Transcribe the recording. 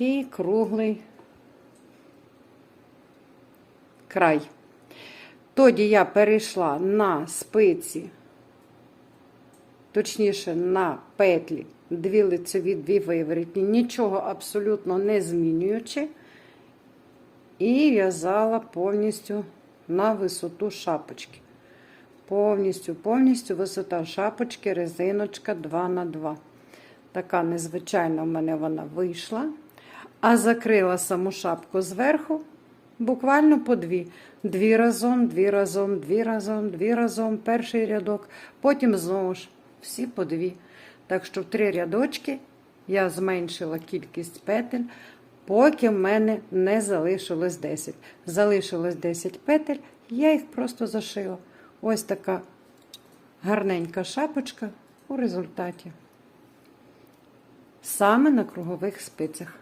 такий круглий край. Тоді я перейшла на спиці, точніше, на петлі, дві лицеві, дві виворітні, нічого абсолютно не змінюючи, і в'язала повністю на висоту шапочки. Повністю, повністю висота шапочки, резиночка 2 на 2 Така незвичайна в мене вона вийшла. А закрила саму шапку зверху буквально по дві. Дві разом, дві разом, дві разом, дві разом, перший рядок, потім знову ж всі по дві. Так що в три рядочки я зменшила кількість петель, поки в мене не залишилось 10. Залишилось 10 петель, я їх просто зашила. Ось така гарненька шапочка у результаті. Саме на кругових спицях.